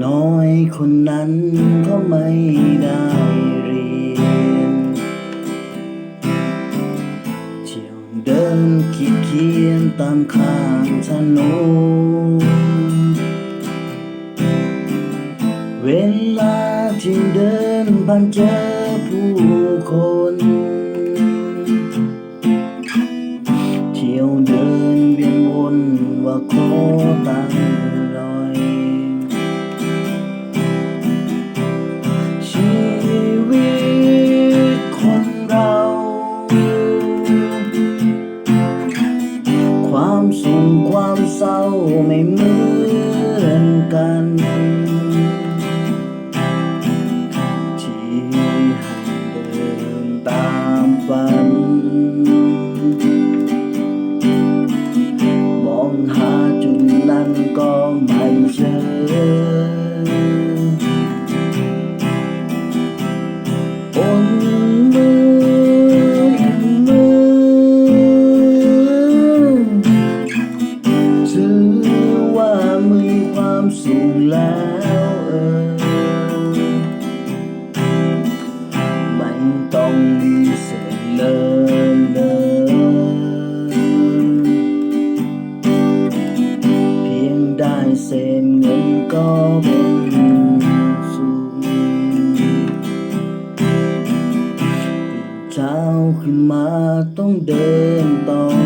น้อยคนนั้นก็ไม่ได้เรียน เที่ยวเดินขีดเขียนตามข้างถนนเวลาที่เดินบันเจอผู้คน ขึ้นมาต้องเดินต่อ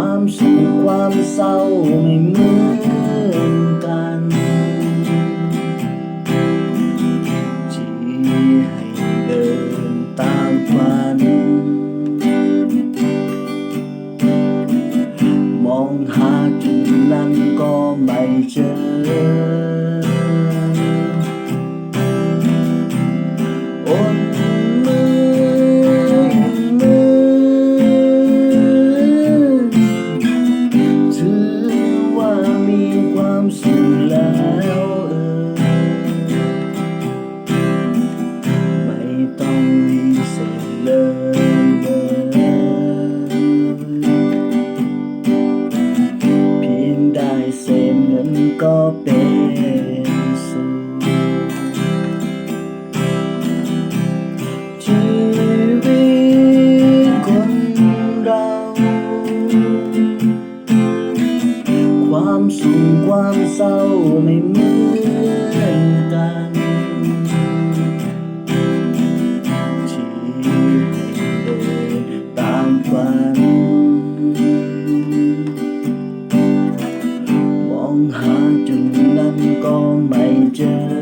ความสุขความเศร้าไม่เหมือนกัน ที่ให้เดินตามฝัน มองหาจุดนั้นก็ไม่เจอ นก็เป็นสุขชีวิตคนเรา ความสุขความเศร้าไม่เหมือนกัน chừng lên con mày chơi.